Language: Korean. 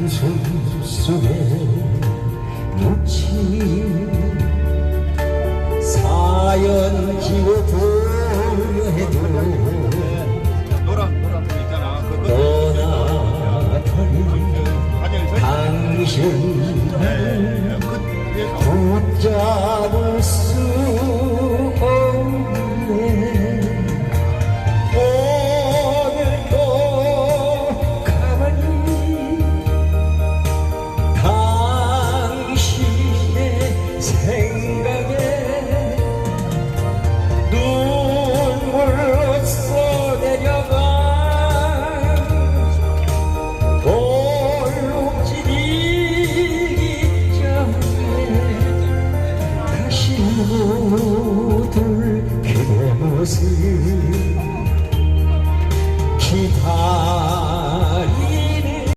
한숨 속에 묻힌 사연 지워보려 해도 노란 노란 거 있잖아. 그거 떠나버린 가정을 설. 당신 네. 그수 모들 그대 모습 기다